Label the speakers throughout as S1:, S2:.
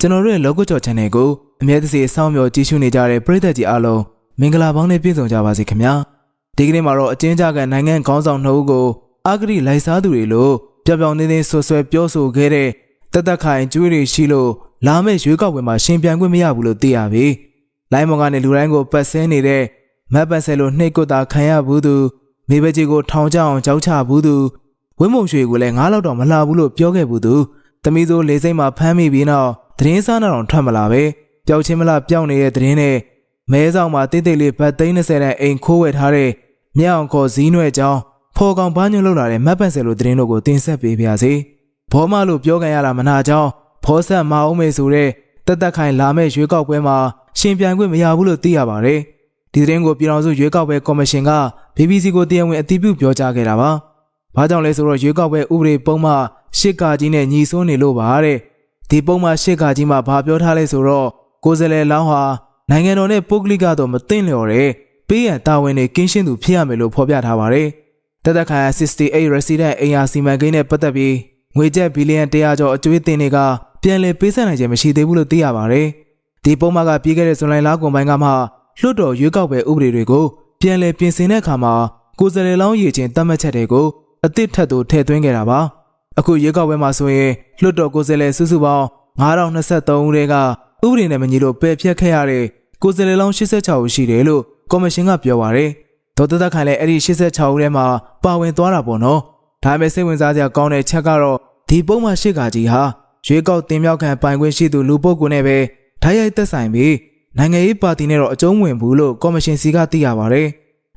S1: ကျွန်တော်တို့ရဲ့ logo ကြော် channel ကိုအမြဲတစေစောင့်မျှော်ကြည့်ရှုနေကြတဲ့ပရိသတ်ကြီးအားလုံးမင်္ဂလာပေါင်းနဲ့ပြည့်စုံကြပါစေခင်ဗျာဒီကနေ့မှာတော့အချင်းကြကန်နိုင်ငံခေါင်းဆောင်နှုတ်ကိုအာဂရိလိုက်စားသူတွေလို့ပြောင်ပြောင်တင်းတင်းဆွဆွဲပြောဆိုခဲ့တဲ့တသက်ခိုင်ကျွေးတွေရှိလို့လာမယ့်ရွေးကောက်ပွဲမှာရှင်ပြိုင်ခွင့်မရဘူးလို့သိရပြီလိုင်းမောင်ကနေလူတိုင်းကိုပတ်ဆင်းနေတဲ့မတ်ပန်ဆယ်လိုနှိတ်ကွတာခံရဘူးသူမိဘကြီးကိုထောင်ချအောင်ကြောက်ချဘူးသူဝင်းမုံရွှေကိုလည်းငားလောက်တော့မလှဘူးလို့ပြောခဲ့ဘူးသူတမီးစိုးလေးစိတ်မှာဖမ်းမိပြီးနောက် သတင်းစားနှောင်ထွက်မလာပဲပျောက်ချင်းမလားပျောက်နေတဲ့သတင်းနဲ့မဲဆောင်မှာတိတ်တိတ်လေးဘတ်သိန်း30တဲ့အိမ်ခိုးဝယ်ထားတဲ့မြောင်ခေါ်ဇီးနွဲ့ကြောင်းဖော်ကောင်ဘာညွန့်လောက်လာတဲ့မတ်ပန်ဆယ်လိုသတင်းတို့ကိုတင်ဆက်ပေးပါရစေဘောမလို့ပြောကြရတာမနာကြောင်းဖောဆက်မအောင်မေဆိုတဲ့တက်တက်ခိုင်လာမဲ့ရွေးကောက်ပွဲမှာရှင်ပြိုင်ခွင့်မရဘူးလို့သိရပါတယ်ဒီသတင်းကိုပြည်တော်စုရွေးကောက်ပွဲကော်မရှင်က BBC ကိုတရားဝင်အတည်ပြုပြောကြားခဲ့တာပါဘာကြောင့်လဲဆိုတော့ရွေးကောက်ပွဲဥပဒေပုံမှရှစ်ကာကြီးနဲ့ညီစွန်းနေလို့ပါတဲ့ ဒီပုံမှာရှစ်ခါကြီးမှာဘာပြောထားလဲဆိုတော့ကိုယ်စလဲလောင်းဟာနိုင်ငံတော်နဲ့ပုဂ္ဂလိကတော့မသိလျော်တဲ့ပေးရန်တာဝန်တွေကင်းရှင်းသူဖြစ်ရမယ်လို့ဖော်ပြထားပါတယ်။တသက်ခိုင်68 resident အိမ်ယာစီမံကိန်းနဲ့ပတ်သက်ပြီးငွေကျပ်ဘီလီယံ100ကျော်အကျွေးတင်တွေကပြန်လည်ပေးဆက်နိုင်ခြင်းမရှိသေးဘူးလို့သိရပါတယ်။ဒီပုံမှာကပြီးခဲ့တဲ့ဇွန်လလကုန်ပိုင်းကမှလွှတ်တော်ရွေးကောက်ပွဲဥပဒေတွေကိုပြန်လည်ပြင်ဆင်တဲ့အခါမှာကိုယ်စလဲလောင်းရည်ချင်းတတ်မှတ်ချက်တွေကိုအသစ်ထပ်သို့ထည့်သွင်းခဲ့တာပါ။ အခုရွေးကောက်ပွဲမှာဆိုရင်လွှတ်တော်ကိုယ်စားလှယ်စုစုပေါင်း9023ဦးတွေကဥပဒေနဲ့မညီလို့ပယ်ဖျက်ခဲ့ရတဲ့ကိုယ်စားလှယ်လောင်း86ဦးရှိတယ်လို့ကော်မရှင်ကပြောပါရယ်ဒေါက်တာသက်ခိုင်လည်းအဲ့ဒီ86ဦးထဲမှာပါဝင်သွားတာပေါ့နော်ဒါပေမဲ့စိတ်ဝင်စားစရာကောင်းတဲ့ချက်ကတော့ဒီပုံမှန်ရှိကကြီးဟာရွေးကောက်တင်မြှောက်ခံပိုင်ခွင့်ရှိသူလူပုဂ္ဂိုလ်နဲ့ပဲဓာတ်ရိုက်သက်ဆိုင်ပြီးနိုင်ငံရေးပါတီနဲ့တော့အကျုံးဝင်ဘူးလို့ကော်မရှင်စီကသိရပါရယ်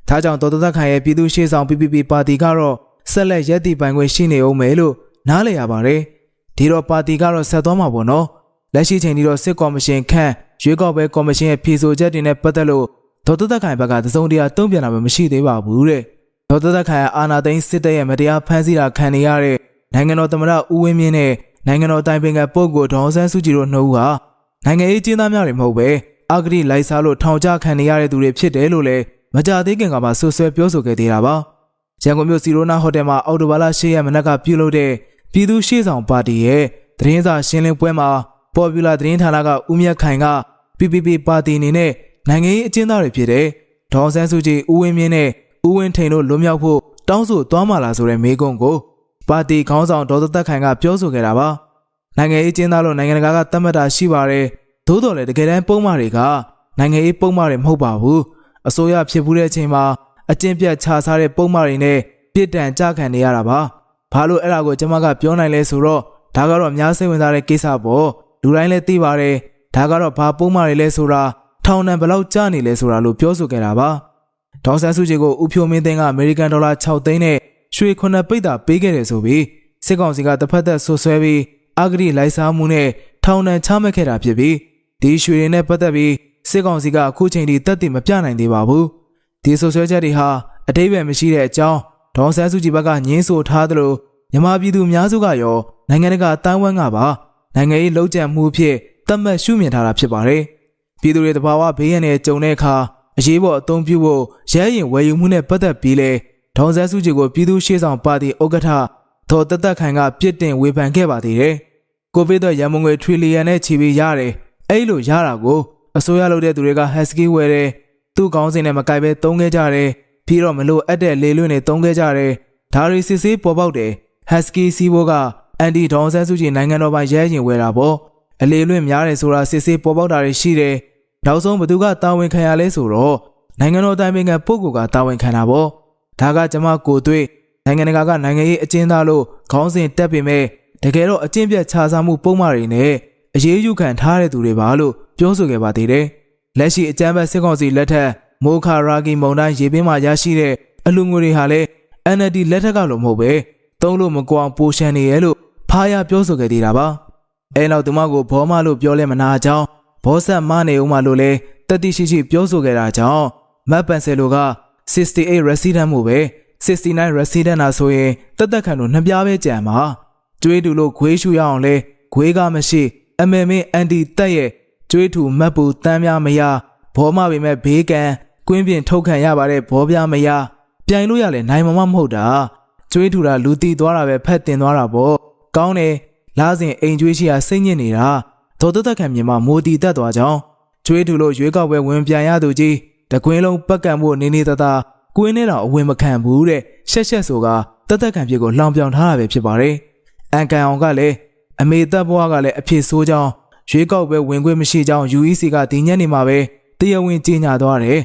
S1: ဒါကြောင့်ဒေါက်တာသက်ခိုင်ရဲ့ပြည်သူ့ရှေ့ဆောင် PPP ပါတီကတော့ဆက်လက်ရည်တည်ပိုင်ခွင့်ရှိနေအောင်မယ်လို့ နားလည်ရပါတယ်ဒီတော့ပါတီကတော့ဆက်သွားမှာပေါ့နော်လက်ရှိချိန်ဒီတော့စစ်ကော်မရှင်ခန့်ရွေးကောက်ပွဲကော်မရှင်ရဲ့ဖြေဆိုချက်တွေနဲ့ပတ်သက်လို့ဒေါက်တာသက်ခိုင်ဘက်ကသစုံတရာတုံ့ပြန်လာမှမရှိသေးပါဘူးတဲ့ဒေါက်တာသက်ခိုင်ကအာနာသိန်းစစ်တပ်ရဲ့မတရားဖမ်းဆီးတာခံနေရတဲ့နိုင်ငံတော်သမ္မတဦးဝင်းမြင့်နဲ့နိုင်ငံတော်တိုင်ပင်ခံပုဂ္ဂိုလ်ဒေါအောင်ဆန်းစုကြည်တို့နှစ်ဦးဟာနိုင်ငံရေးကျင်းသားများတွေမဟုတ်ပဲအာဂတိလိုက်စားလို့ထောင်ချခံနေရတဲ့သူတွေဖြစ်တယ်လို့လည်းမကြသေးခင်ကမှဆွဆွဲပြောဆိုခဲ့သေးတာပါရန်ကုန်မြို့စီရိုနာဟိုတယ်မှာအော်တိုဘာလ10ရက်မနက်ကပြုလုပ်တဲ့ ပြည်သူ့ရှေ့ဆောင်ပါတီရဲ့သတင်းစာရှင်းလင်းပွဲမှာပေါ်ပူလာသတင်းဌာနကဦးမြတ်ခိုင်က PPP ပါတီအနေနဲ့နိုင်ငံရေးအကျဉ်းသားတွေဖြစ်တဲ့ဒေါ်ဆန်းစုကြည်ဦးဝင်းမြင့်နဲ့ဦးဝင်းထိန်တို့လွတ်မြောက်ဖို့တောင်းဆိုသွားမှလာဆိုတဲ့မေးခွန်းကိုပါတီခေါင်းဆောင်ဒေါ်သက်သက်ခိုင်ကပြောဆိုခဲ့တာပါနိုင်ငံရေးအကျဉ်းသားလို့နိုင်ငံတကာကသတ်မှတ်တာရှိပါတယ်သို့တော်လည်းတကယ်တမ်းပုံမှားတွေကနိုင်ငံရေးပုံမှားတွေမဟုတ်ပါဘူးအစိုးရဖြစ်မှုတဲ့အချိန်မှာအကျင့်ပြတ်ခြားစားတဲ့ပုံမှားတွေနဲ့ပြစ်ဒဏ်ကြခံနေရတာပါ ဘာလို့အဲ့ဒါကိုကျွန်မကပြောနိုင်လဲဆိုတော့ဒါကတော့အများစိတ်ဝင်စားတဲ့ကိစ္စပေါ့လူတိုင်းလည်းသိပါတယ်ဒါကတော့ဘာပုံမှန်တွေလဲဆိုတာထောင်နှံဘယ်လောက်ကျနေလဲဆိုတာလို့ပြောဆိုခဲ့တာပါဒေါက်ဆန်စုကြည်ကိုဥဖြိုမင်းသိန်းကအမေရိကန်ဒေါ်လာ6သိန်းနဲ့ရွှေ9ပိတ်တာပေးခဲ့တယ်ဆိုပြီးစစ်ကောင်စီကတစ်ဖက်သက်ဆွဆွဲပြီးအဂတိလိုက်စားမှုနဲ့ထောင်နှံချမှတ်ခဲ့တာဖြစ်ပြီးဒီရွှေတွေနဲ့ပတ်သက်ပြီးစစ်ကောင်စီကအခုချိန်ထိတက်တည်မပြနိုင်သေးပါဘူးဒီဆွဆွဲချက်တွေဟာအတိတ်ပဲမရှိတဲ့အကြောင်း ဒေါ်ဆန်းစုကြည်ဘက်ကညင်းဆိုထားသလိုမြန်မာပြည်သူအများစုကရောနိုင်ငံတကာအတိုင်းဝန်းကပါနိုင်ငံရေးလှုပ်ကြံမှုဖြစ်သတ်မှတ်ရှုမြင်ထားတာဖြစ်ပါတယ်။ပြည်သူတွေတဘာဝဘေးရန်နဲ့ကြုံတဲ့အခါအရေးပေါ်အသုံးပြုဖို့ရဲရင်ဝယ်ယူမှုနဲ့ပတ်သက်ပြီးလဲဒေါ်ဆန်းစုကြည်ကိုပြည်သူရှေ့ဆောင်ပါတီဥက္ကဋ္ဌဒေါ်တက်တက်ခိုင်ကပြစ်တင်ဝေဖန်ခဲ့ပါသေးတယ်။ကိုဗစ်တော့ရန်မုံငွေထရီလီယံနဲ့ချီပြီးရတယ်။အဲ့လိုရတာကိုအစိုးရလုပ်တဲ့သူတွေကဟက်စကီဝယ်တယ်။သူ့ကောင်းစင်နဲ့မကိုက်ပဲသုံးခဲ့ကြတယ်။ ပြီးတော့မလို့အပ်တဲ့လေလွင့်တွေသုံးခဲ့ကြတယ်။ဒါရီစစ်ဆေးပေါ်ပေါက်တယ်။ Husky စီးဘိုးကအန်ဒီဒေါန်ဆန်းစုကြည်နိုင်ငံတော်ပိုင်ရဲရင်ဝယ်တာပေါ့အလေလွင့်များတယ်ဆိုတာစစ်ဆေးပေါ်ပေါက်တာတွေရှိတယ်နောက်ဆုံးဘသူကတာဝန်ခံရလဲဆိုတော့နိုင်ငံတော်တိုင်ပင်ခံပုဂ္ဂိုလ်ကတာဝန်ခံတာပေါ့ဒါကကျမကိုတွေ့နိုင်ငံတကာကနိုင်ငံရေးအကျဉ်းသားလို့ခေါင်းစဉ်တက်ပေမဲ့တကယ်တော့အကျင့်ပြတ်ခြားစားမှုပုံမှန်တွေနဲ့အရေးယူခံထားတဲ့သူတွေပါလို့ပြောဆိုခဲ့ပါသေးတယ်လက်ရှိအကြမ်းဖက်စစ်ကောင်စီလက်ထက် မိုခါရာဂီမုံတိုင်းရေပင်းမှာရရှိတဲ့အလူငွေတွေဟာလည်း NLD လက်ထက်ကလို့မဟုတ်ပဲသုံးလို့မကွာပိုရှန်နေရဲ့လို့ဖားရပြောဆိုခဲ့သေးတာပါအဲနောက်သူမကိုဘောမလို့ပြောလဲမနာကြောင်းဘောဆက်မနေဦးမလို့လဲတတိရှိရှိပြောဆိုခဲ့တာကြောင့်မတ်ပန်ဆယ်လိုက68 resident မို့ပဲ69 resident နာဆိုရင်တက်တက်ခံလို့နှစ်ပြားပဲကြံပါကျွေးတူလို့ခွေးရှူရအောင်လဲခွေးကမရှိအမေမင်းအန်တီတက်ရဲ့ကျွေးထူမတ်ပူတမ်းများမရဘောမပေမဲ့ဘေးကန် ကွင်းပြင်ထုတ်ခံရပါတယ်ဘောပြားမရပြိုင်လို့ရလဲနိုင်မမမဟုတ်တာကျွေးထူတာလူတီသွားတာပဲဖက်တင်သွားတာပေါ့ကောင်းတယ်လားစဉ်အိမ်ကျွေးရှိရာစိတ်ညစ်နေတာဒေါ်သက်သက်ခံမြင်မှမိုတီတက်သွားကြောင်းကျွေးထူလို့ရွေးကောက်ပွဲဝင်ပြန်ရသူကြီးတကွင်းလုံးပတ်ကံမှုနေနေတသာကွင်းနဲ့တော့အဝင်မခံဘူးတဲ့ရှက်ရှက်ဆိုကတက်သက်ခံဖြစ်ကိုလောင်ပြောင်ထားတာပဲဖြစ်ပါတယ်အန်ကန်အောင်ကလည်းအမေသက်ဘွားကလည်းအဖြစ်ဆိုးကြောင်းရွေးကောက်ပွဲဝင်ခွင့်မရှိကြောင်း UEC ကဒီညနေမှာပဲတရားဝင်ကြေညာသွားတယ်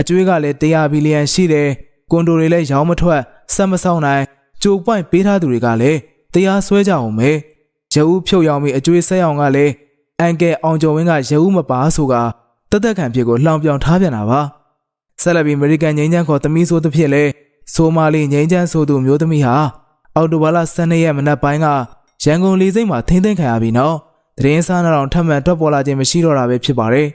S1: အကျွေးကလည်း100ဘီလီယံရှိတယ်ကွန်ဒိုတွေလည်းရောင်းမထွက်ဆက်မဆောင်နိုင်ကြိုပွိုင်ပေးထားသူတွေကလည်းတရားစွဲကြအောင်ပဲရဦးဖြုတ်ရောင်ပြီးအကျွေးဆက်အောင်ကလည်းအန်ကယ်အောင်ကျော်ဝင်းကရဦးမပါဆိုကတက်တက်ခံဖြစ်ကိုလှောင်ပြောင်ထားပြန်တာပါဆက်လက်ပြီးအမေရိကန်ငိမ့်ချမ်းခေါ်သမီးဆိုသဖြင့်လဲဆိုမာလီငိမ့်ချမ်းဆိုသူမျိုးသမီးဟာအော်တိုဘာလ12ရက်မနက်ပိုင်းကရန်ကုန်လေဆိပ်မှာထိမ့်သိမ်းခံရပြီးနောက်သတင်းစားနှောင်ထပ်မံထွက်ပေါ်လာခြင်းမရှိတော့တာပဲဖြစ်ပါတယ်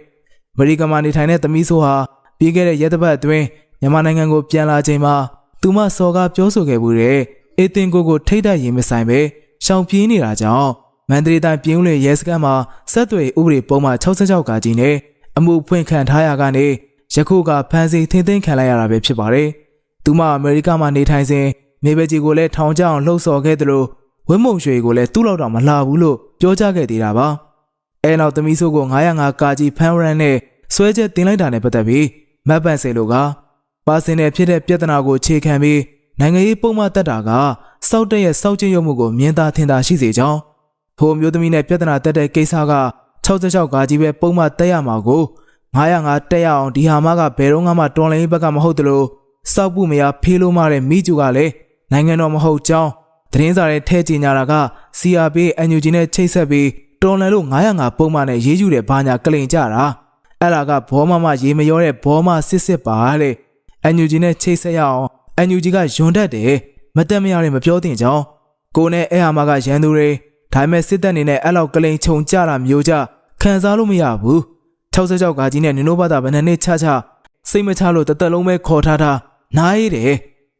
S1: အမေရိကန်မှာနေထိုင်တဲ့သမီးဆိုဟာ ပြီးခဲ့တဲ့ရက်သပတ်အတွင်းမြန်မာနိုင်ငံကိုပြန်လာချိန်မှာသူမစော်ကားပြောဆိုခဲ့မှုတဲ့အေတင်ကိုကိုထိတ်တိုက်ရင်မဆိုင်ပဲရှောင်ပြေးနေတာကြောင့်မန္တလေးတိုင်းပြည်ဦးလွင်ရဲစခန်းမှာဆက်သွယ်ဥပဒေပုံမှန်66ကကြီးနဲ့အမှုဖွင့်ခံထားရကနေယခုကဖမ်းဆီးထင်းသိမ်းခံလိုက်ရတာပဲဖြစ်ပါတယ်။သူမအမေရိကမှာနေထိုင်စဉ်နေပဲကြီးကိုလည်းထောင်ချအောင်လှုပ်ဆော်ခဲ့တယ်လို့ဝင်းမုံရွှေကိုလည်းသူ့လောက်တော့မလှဘူးလို့ပြောကြားခဲ့သေးတာပါ။အဲနောက်သမီးဆိုးကို905ကာကြီးဖမ်းရန်နဲ့ဆွဲချက်တင်လိုက်တာနဲ့ပတ်သက်ပြီး မတ်ပန်စေလိုကပါစင်နယ်ဖြစ်တဲ့ပြဿနာကိုခြေခံပြီးနိုင်ငံရေးပုံမှန်တက်တာကစောက်တဲ့ရဲ့စောက်ကျရုံမှုကိုမြင်သာထင်သာရှိစေကြောင်းဟိုမျိုးသမီးနဲ့ပြဿနာတက်တဲ့ကိစ္စက66ကာကြီးပဲပုံမှန်တက်ရမှာကို905တက်ရအောင်ဒီဟာမကဘယ်တော့မှတွန်လိုင်းဘက်ကမဟုတ်တလို့စောက်ပုမရဖေးလို့မတဲ့မိကျူကလည်းနိုင်ငံတော်မဟုတ်ကြောင်းသတင်းစာရဲ့ထဲကျင်ညာတာက CRP NUG နဲ့ချိတ်ဆက်ပြီးတွန်လန်လို့905ပုံမှန်နဲ့ရေးယူတဲ့ဘာညာကလိန်ကြတာ အဲ့ဒါကဘောမမရေမရောတဲ့ဘောမစစ်စစ်ပါလေအန်ယူဂျီနဲ့ချိတ်ဆက်ရအောင်အန်ယူဂျီကယွန်တတ်တယ်မတက်မရတဲ့မပြောသင့်ကြောင်းကိုနဲ့အဲဟာမကရန်သူတွေဒါပေမဲ့စစ်တပ်နေနဲ့အဲ့လောက်ကလိန်ခြုံကြတာမျိုးကြခံစားလို့မရဘူး66ကာကြီးနဲ့နင်တို့ဘာသာဘယ်နှစ်နှစ်ချချစိတ်မချလို့တသက်လုံးပဲခေါ်ထားတာနားရည်တယ်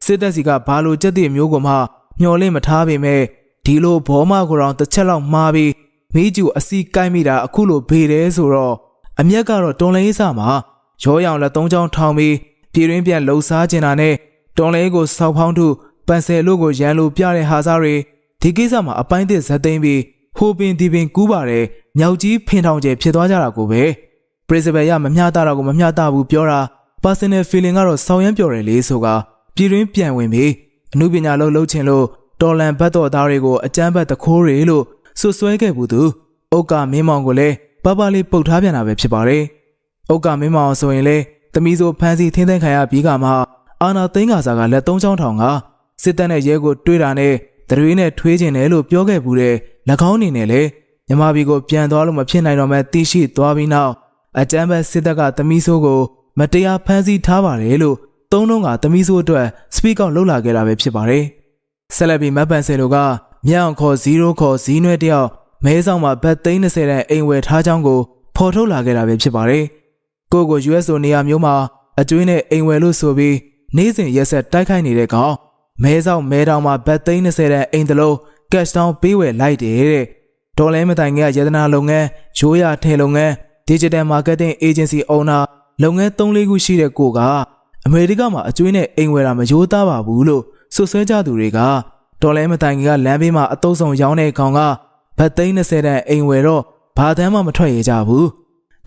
S1: စစ်တပ်စီကဘာလို့ကြက်တဲ့မျိုးကမှမျော်လင့်မထားပေမဲ့ဒီလိုဘောမကိုတော့တစ်ချက်လောက်မှားပြီးမိကျူအစီကိုင်းမိတာအခုလိုဘေးတယ်ဆိုတော့ အမျက်ကတော့တွန်လေးစမှာရောရောင်လက်သုံးချောင်းထောင်ပြီးပြည်ရင်းပြန်လှုပ်ရှားကျင်တာနဲ့တွန်လေးကိုစောက်ဖောင်းထုပန်ဆယ်လို့ကိုရန်လိုပြတဲ့ဟာစားတွေဒီကိစ္စမှာအပိုင်းသစ်ဇက်သိမ်းပြီးဟိုပင်ဒီပင်ကူးပါတယ်မြောက်ကြီးဖင်ထောင်ကျဖြစ်သွားကြတာကိုပဲ principal ရမမျှတာတော့ကိုမမျှတာဘူးပြောတာ personal feeling ကတော့ဆောင်းရမ်းပြော်တယ်လေဆိုကပြည်ရင်းပြန်ဝင်ပြီးအမှုပညာလုံးလှုပ်ချင်လို့တော်လန်ဘတ်တော်သားတွေကိုအကြမ်းဖက်တခိုးတွေလို့ဆွဆွဲခဲ့ဘူးသူဥက္ကမင်းမောင်ကိုလည်း ပပလေးပုတ်ထားပြန်တာပဲဖြစ်ပါတယ်။ဥက္ကမင်းမောင်ဆိုရင်လေသမီးဆိုဖမ်းဆီးထင်းထင်းခံရပြီးကမှအာနာသိန်းကစားကလက်သုံးချောင်းထောင်ကစစ်တပ်နဲ့ရဲကိုတွေးတာနဲ့တရွေးနဲ့ထွေးကျင်တယ်လို့ပြောခဲ့ဘူးတဲ့၎င်းအနေနဲ့လေမြမဘီကိုပြန်သွားလို့မဖြစ်နိုင်တော့မဲတိရှိသွားပြီးနောက်အကြမ်းဖက်စစ်တပ်ကသမီးဆိုးကိုမတရားဖမ်းဆီးထားပါတယ်လို့သုံးလုံးကသမီးဆိုးအတွက်စပီကောက်လှုပ်လာခဲ့တာပဲဖြစ်ပါတယ်။ဆက်လက်ပြီးမတ်ပန်စင်တို့ကမြောင်ခေါ်0ခေါ်ဇီးနွဲတယောက် မဲဆောင်မှာဘတ်သိန်း30တန်အိမ်ဝယ်ထားကြောင်းကိုဖော်ထုတ်လာခဲ့တာပဲဖြစ်ပါတယ်။ကိုကို USO နေရာမျိုးမှာအကျွေးနဲ့အိမ်ဝယ်လို့ဆိုပြီးနေ့စဉ်ရက်ဆက်တိုက်ခိုက်နေတဲ့ကောင်မဲဆောင်မဲတောင်မှာဘတ်သိန်း30တန်အိမ်တလုံးကက်ရှ်တောင်းပေးဝယ်လိုက်တယ်တဲ့။ဒေါ်လဲမတိုင်ကရတနာလုပ်ငန်း၊ရိုးရထည်လုပ်ငန်း၊ Digital Marketing Agency Owner လုပ်ငန်း3-4ခုရှိတဲ့ကိုကအမေရိကမှာအကျွေးနဲ့အိမ်ဝယ်တာမရိုးသားပါဘူးလို့ဆွဆွဲကြသူတွေကဒေါ်လဲမတိုင်ကလမ်းဘေးမှာအတုံးဆောင်ရောင်းတဲ့ကောင်က ဘတ်သိန်း20တန်အိမ်ဝယ်တော့ဘာတမ်းမှမထွက်ရကြဘူး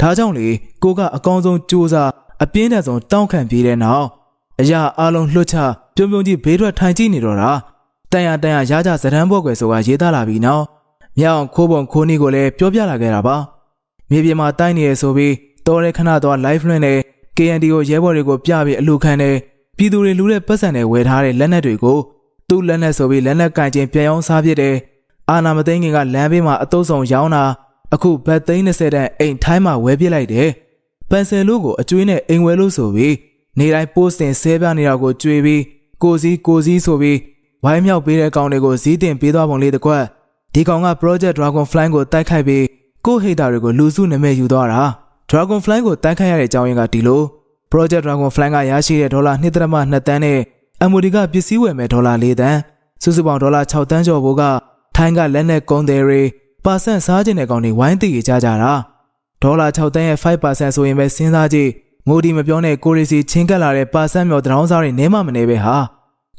S1: ဒါကြောင့်လေကိုကအကောင်းဆုံးစူးစမ်းအပြင်းထန်ဆုံးတောင်းခံပြေးတဲ့နောက်အရာအလုံးလွှတ်ချပြုံပြုံကြီးဘေးထွက်ထိုင်ကြည့်နေတော့တာတန်ရတန်ရရကြဇဒန်းဘော့ကွယ်ဆိုတာရေးသားလာပြီးနောက်မြောင်ခိုးပုံခိုးနီးကိုလည်းပြောပြလာခဲ့တာပါမြေပြင်မှာတိုက်နေရဆိုပြီးတော်ရဲခဏတော့ live လွှင့်နေ KND ကိုရဲဘော်တွေကိုပြပြီးအလူခံနေပြည်သူတွေလူတဲ့ပတ်စံတွေဝယ်ထားတဲ့လက်နက်တွေကိုသူ့လက်နက်ဆိုပြီးလက်နက်ကင်ချင်းပြန်အောင်စားပြစ်တယ် အာနာမသိန်းခင်ကလမ်းဘေးမှာအတုံးဆောင်ရောင်းတာအခုဘတ်သိန်း20တန်အိမ်ထိုင်းမှာဝယ်ပစ်လိုက်တယ်ပန်ဆယ်လို့ကိုအကျွေးနဲ့အိမ်ဝယ်လို့ဆိုပြီးနေတိုင်းပို့စတင်ဆဲပြနေတာကိုကြွေပြီးကိုစည်းကိုစည်းဆိုပြီးဝိုင်းမြောက်ပေးတဲ့ကောင်တွေကိုဇီးတင်ပေးသွားပုံလေးတစ်ခွက်ဒီကောင်က Project Dragonfly ကိုတိုက်ခိုက်ပြီးကိုဟိတာတွေကိုလူစုနာမည်ယူသွားတာ Dragonfly ကိုတိုက်ခိုက်ရတဲ့အကြောင်းရင်းကဒီလို Project Dragonfly ကရရှိတဲ့ဒေါ်လာ2.2တန်းနဲ့ MOD ကပစ္စည်းဝယ်မဲ့ဒေါ်လာ4တန်းစုစုပေါင်းဒေါ်လာ6တန်းကျော်ဘိုးက ထိုင်းကလက်နက်ကုန်းတယ်တွေပါဆန့်စားခြင်းတဲ့ကောင်တွေဝိုင်းတည်ကြကြတာဒေါ်လာ6တန်းရဲ့5%ဆိုရင်ပဲစဉ်းစားကြည့်ငိုဒီမပြောနဲ့ကိုရီစီချင်းကပ်လာတဲ့ပါဆန့်မြော်တရောင်းစားတွေနဲမှမနေပဲဟာ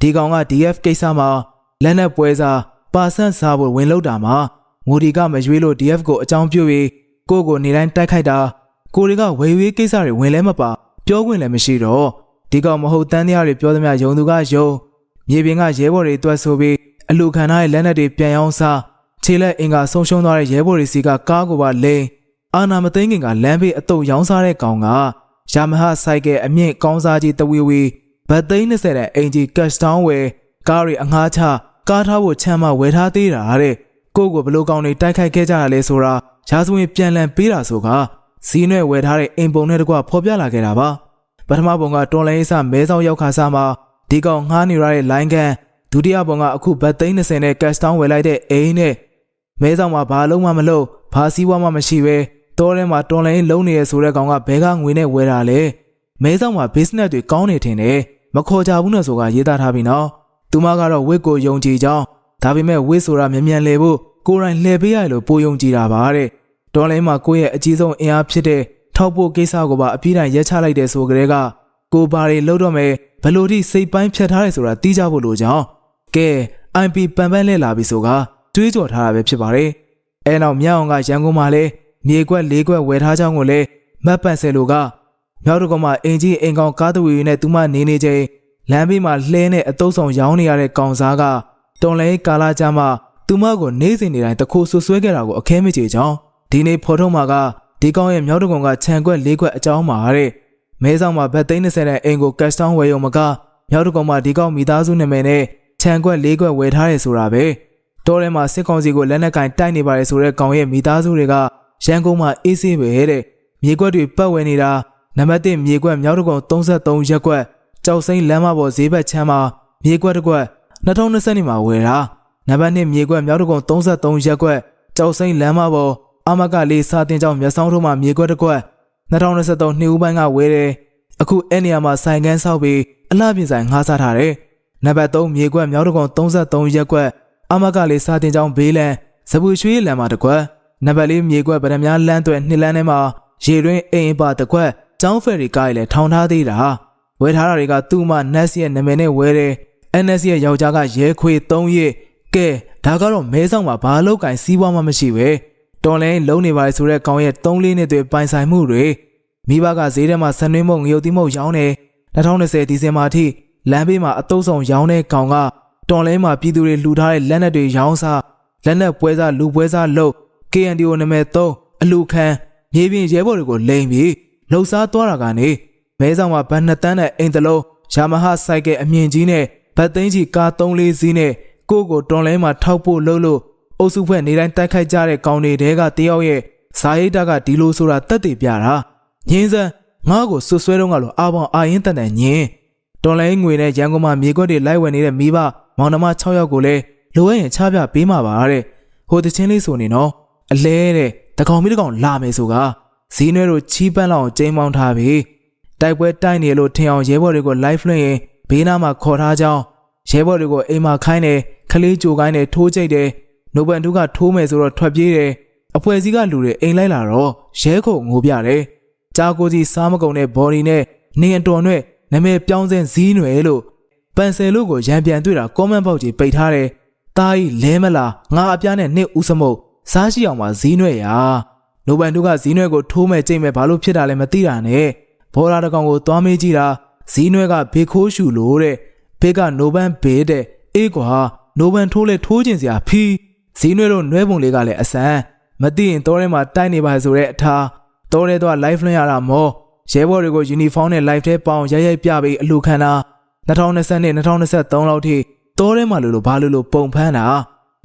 S1: ဒီကောင်က DF ကိစ္စမှာလက်နက်ပွဲစားပါဆန့်စားဖို့ဝင်လောက်တာမှာငိုဒီကမရွေးလို့ DF ကိုအကြောင်းပြုပြီးကိုယ့်ကိုနေတိုင်းတိုက်ခိုက်တာကိုတွေကဝေဝေးကိစ္စတွေဝင်လဲမပါပြောခွင့်လည်းမရှိတော့ဒီကောင်မဟုတ်တန်းတရားတွေပြောသမျှယုံသူကယုံမြေပြင်ကရဲဘော်တွေတွက်ဆိုပြီး အလူခံထားတဲ့လက်နက်တွေပြန်ရောင်းစားခြေလက်အင်ကဆုံးရှုံးသွားတဲ့ရဲဘော်တွေစီကကားကိုပါလိန်အာနာမသိန်းခင်ကလမ်းဘေးအတုပ်ရောင်းစားတဲ့ကောင်ကယာမဟာဆိုင်ကယ်အမြင့်ကောင်းစားကြီးတဝီဝီဘတ်သိန်း20တဲ့အင်ဂျီကတ်စတောင်းဝယ်ကားတွေအငှားချကားထားဖို့ချမ်းမဝယ်ထားသေးတာတဲ့ကိုယ့်ကိုဘလို့ကောင်တွေတိုက်ခိုက်ခဲ့ကြရလဲဆိုတာရာဇဝင်ပြန်လည်ပေးတာဆိုကဇီးနွဲ့ဝယ်ထားတဲ့အိမ်ပုံနဲ့တကွဖော်ပြလာခဲ့တာပါပထမပုံကတွန်လိုင်းအစမဲဆောင်ရောက်ခါစားမှာဒီကောင်ငှားနေရတဲ့လိုင်းကန် ဒုတိယပုံကအခုဘတ်သိန်း20နဲ့ကတ်စတောင်းဝယ်လိုက်တဲ့အိမ်နဲ့မဲဆောင်မှာဘာလုံးမှမလုပ်ဘာစည်းဝါးမှမရှိပဲတောထဲမှာတွန်လိုင်းလုံးနေရဆိုတဲ့ကောင်ကဘဲကငွေနဲ့ဝယ်တာလေမဲဆောင်မှာ business တွေကောင်းနေထင်တယ်မခေါ်ကြဘူးနဲ့ဆိုကရေးသားထားပြီနော်သူမကတော့ဝစ်ကိုယုံကြည်ကြောင်းဒါပေမဲ့ဝစ်ဆိုတာမြန်မြန်လေဖို့ကိုယ်တိုင်လှည့်ပေးရလို့ပိုယုံကြည်တာပါတဲ့ဒေါ်လိုင်းမှာကိုယ့်ရဲ့အကြီးဆုံးအင်အားဖြစ်တဲ့ထောက်ဖို့ကိစ္စကိုပါအပြည့်တိုင်ရက်ချလိုက်တဲ့ဆိုကြတဲ့ကကိုဘာတွေလှုပ်တော့မယ်ဘလို့ထိစိတ်ပိုင်းဖြတ်ထားတယ်ဆိုတာသိကြဖို့လိုကြောင်း ကဲ IP ပန်ပန်းလဲလာပြီဆိုကတွေးကြော်ထားတာပဲဖြစ်ပါတယ်အဲနောက်မြောက်အောင်ကရန်ကုန်မှာလဲမြေကွက်လေးကွက်ဝယ်ထားကြောင်းကိုလဲမတ်ပန်ဆယ်လိုကမြောက်တကောင်မှာအင်ကြီးအင်ကောင်ကားသူရီနဲ့သူမနေနေချိန်လမ်းဘေးမှာလှဲနဲ့အတုပ်ဆောင်ရောင်းနေရတဲ့ကောင်စားကတွန်လဲကာလာကြမှာသူမကိုနေစဉ်နေတိုင်းတခိုးဆွဆွဲခဲ့တာကိုအခဲမချေကြောင်းဒီနေ့ဖော်ထုတ်မှာကဒီကောင်ရဲ့မြောက်တကောင်ကခြံကွက်လေးကွက်အကြောင်းမှာတဲ့မဲဆောင်မှာဘတ်သိန်း30နဲ့အင်ကိုကတ်စတောင်းဝယ်ရုံမကမြောက်တကောင်မှာဒီကောင်မိသားစုနာမည်နဲ့ ခြံကွက်လေးကွက်ဝယ်ထားတယ်ဆိုတာပဲတောထဲမှာစစ်ကောင်စီကိုလက်နက်ကင်တိုက်နေပါတယ်ဆိုတဲ့ကောင်ရဲ့မိသားစုတွေကရန်ကုန်မှာအေးဆေးပဲတဲ့မြေကွက်တွေပတ်ဝဲနေတာနံပါတ်1မြေကွက်မြောက်တကောင်33ရက်ကွက်ကြောက်စိမ့်လမ်းမပေါ်ဈေးဘက်ချမ်းမှာမြေကွက်တစ်ကွက်2020နှစ်မှာဝယ်တာနံပါတ်2မြေကွက်မြောက်တကုံ33ရက်ကွက်ကြောက်စိမ့်လမ်းမပေါ်အမကလေးစာတင်ကြောင်မျက်စောင်းထုံးမှာမြေကွက်တစ်ကွက်2023နှစ်ဦးပိုင်းကဝယ်တယ်အခုအဲ့နေရာမှာဆိုင်ကန်းဆောက်ပြီးအလှပြင်ဆိုင်ငှားစားထားတယ် နံပါတ်3မြေကွက်မြောက်တကုံ33ရက်ကွက်အမကလေးစာတင်ကြောင်ဘေးလန်စပူရွှေလမ်းမှာတစ်ကွက်နံပါတ်4မြေကွက်ဗရမ ्या လမ်းသွဲနှစ်လမ်းထဲမှာရေတွင်းအိမ်အပါတစ်ကွက်ကျောင်းဖယ်ရီကားလည်းထောင်ထားသေးတာဝယ်ထားတာတွေကသူ့မနက်စီရဲ့နာမည်နဲ့ဝယ်တယ် NS ရဲ့ယောက်ျားကရဲခွေ3ရစ်ကဲဒါကတော့မဲဆောင်မှာဘာလောက်ကင်စီးပွားမှမရှိပဲတော်လိုင်းလုံးနေပါလေဆိုတဲ့ကောင်ရဲ့3လေးနှစ်တွေပိုင်ဆိုင်မှုတွေမိဘကဈေးထဲမှာဆန်နှင်းမုံငရုတ်တိမုံရောင်းတယ်2020ဒီဇင်ဘာထိ လမ်းဘေးမှာအတုံးဆောင်ရောင်းတဲ့ကောင်ကတော်လိုင်းမှာပြည်သူတွေလှူထားတဲ့လက်နက်တွေရောင်းစားလက်နက်ပွဲစားလူပွဲစားလုပ် KNDO နာမည်3အလူခံမြေပြင်ရဲဘော်တွေကိုလိန်ပြီးလှုပ်ရှားသွားတာကနေမဲဆောင်မှာဗန်နှစ်တန်းနဲ့အိမ်တလုံးယာမဟာစိုက်ကယ်အမြင့်ကြီးနဲ့ဗတ်သိန်းကြီးကား3လေးစီးနဲ့ကိုကိုတွန်လဲမှာထောက်ဖို့လှုပ်လို့အုပ်စုဖွဲ့နေတိုင်းတိုက်ခိုက်ကြတဲ့ကောင်တွေတဲကတယောက်ရဲ့ဇာဟိတကဒီလိုဆိုတာတက်တည်ပြတာညင်းစမ်းငါ့ကိုဆွဆွဲတော့ကလို့အာပေါင်အာရင်တန်တန်ညင်း တွန်လဲငွေနဲ့ရန်ကုန်မှာမြေခွက်တွေလိုက်ဝယ်နေတဲ့မိဘမောင်နှမ6ယောက်ကိုလည်းလိုအပ်ရင်ချပြပေးမှာပါတဲ့ဟိုတချင်းလေးဆိုနေနော်အလဲတဲ့တကောင်မီတကောင်လာမယ်ဆိုကဇီးနွဲတို့ချီးပန်းလောက်ကျိမ်းမောင်းထားပြီးတိုက်ပွဲတိုက်နေလို့ထင်အောင်ရဲဘော်တွေကို live လွှင့်ရင်ဘေးနားမှာခေါ်ထားကြောင်းရဲဘော်တွေကိုအိမ်မှာခိုင်းတယ်ခလေးကြိုကိုင်းတယ်ထိုးကြိတ်တယ်နိုဘန်တူကထိုးမယ်ဆိုတော့ထွက်ပြေးတယ်အဖွဲ့စည်းကလူတွေအိမ်လိုက်လာတော့ရဲခုံငိုပြတယ်ကြာကိုစီစားမကုံတဲ့ body နဲ့နေအတော်နဲ့ နာမည်ပြောင်းစင်းဇီးနွယ်လို့ပန်ဆယ်လို့ကိုရံပြန်တွေ့တာ comment box ကြီးပိတ်ထားတယ်တားကြီးလဲမလားငါအပြားနဲ့နှစ်ဦးစမုတ်စားရှိအောင်ပါဇီးနွယ်ရာနိုဘန်တူကဇီးနွယ်ကိုထိုးမဲ့ကြိတ်မဲ့ဘာလို့ဖြစ်တာလဲမသိတာနဲ့ဘောရာတကောင်ကိုသွားမေးကြည့်တာဇီးနွဲကဘေခိုးရှူလို့တဲ့ဘေကနိုဘန်ဘေးတဲ့အေးကွာနိုဘန်ထိုးလဲထိုးကျင်စရာဖီးဇီးနွဲတို့နွဲပုံလေးကလည်းအစမ်းမသိရင်တောထဲမှာတိုက်နေပါဆိုတဲ့အထားတောထဲတော့ live လွှင့်ရတာမော ရဲဘော်တွေကို uniform နဲ့ live ထဲပေါအောင်ရိုက်ရိုက်ပြပြီးအလူခံတာ2020နဲ့2023လောက်ထိတောထဲမှာလို့လို့ဘာလို့လို့ပုံဖမ်းတာ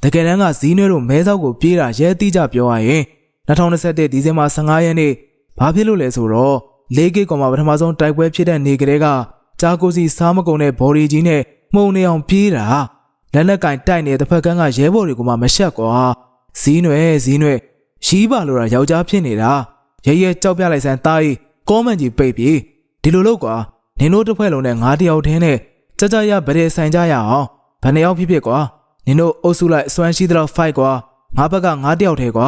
S1: တကယ်တမ်းကဇီးနွဲတို့မဲဆောက်ကိုပြေးတာရဲတိကြပြောရရင်2021ဒီဇင်ဘာ15ရက်နေ့ဘာဖြစ်လို့လဲဆိုတော့၄ဂိတ်ကောင်မှာပထမဆုံးတိုက်ပွဲဖြစ်တဲ့နေကလေးကဂျာကိုစီစားမကုံတဲ့ဘော်ဒီကြီးနဲ့မှုံနေအောင်ပြေးတာလက်လက်ကင်တိုက်နေတဲ့တစ်ဖက်ကန်းကရဲဘော်တွေကမှမရှက်ကွာဇီးနွယ်ဇီးနွယ်ရှိပါလို့တာယောက်ျားဖြစ်နေတာရဲရဲကြောက်ပြလိုက်စမ်းတားကြီး ကောမန့်ကြီးပိတ်ပြီးဒီလိုလို့ကွာနင်တို့တစ်ဖွဲ့လုံးနဲ့ငါးတယောက်တည်းနဲ့ကြကြရဗရေဆိုင်ကြရအောင်ဘယ်နှယောက်ဖြစ်ဖြစ်ကွာနင်တို့အုပ်စုလိုက်အစွမ်းရှိတဲ့လောက် fight ကွာငါဘက်ကငါးတယောက်တည်းကွာ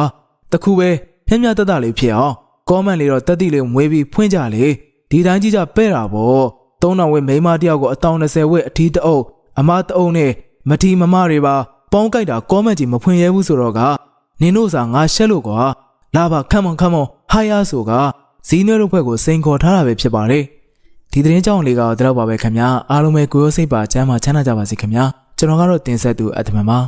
S1: တခုပဲမျက်မျက်တတလေးဖြစ်အောင်ကောမန့်လေးတော့တက်တိလေးမွေးပြီးဖွင့်ကြလေဒီတိုင်းကြီးကြပဲ့တာပေါ့သုံးတော်ဝဲမိန်းမတယောက်ကိုအတောင်20ဝဲအထီးတအုပ်အမတအုပ်နဲ့မထီမမတွေပါပေါင်းကြိုက်တာကောမန့်ကြီးမဖွင့်ရဲဘူးဆိုတော့ကနင်တို့စာငါရှက်လို့ကွာလာပါခမ်းမခမ်းမဟာယာဆိုက ဇီးနွဲတို့ဘက်ကိုစိန်ခေါ်ထားတာပဲဖြစ်ပါတယ်ဒီသတင်းကြောင့်လေးကတော့တော့ပါပဲခင်ဗျာအားလုံးပဲကိုယ်ရောစိတ်ပါကျမ်းမာချမ်းသာကြပါစေခင်ဗျာကျွန်တော်ကတော့တင်ဆက်သူအတ္တမန်ပါ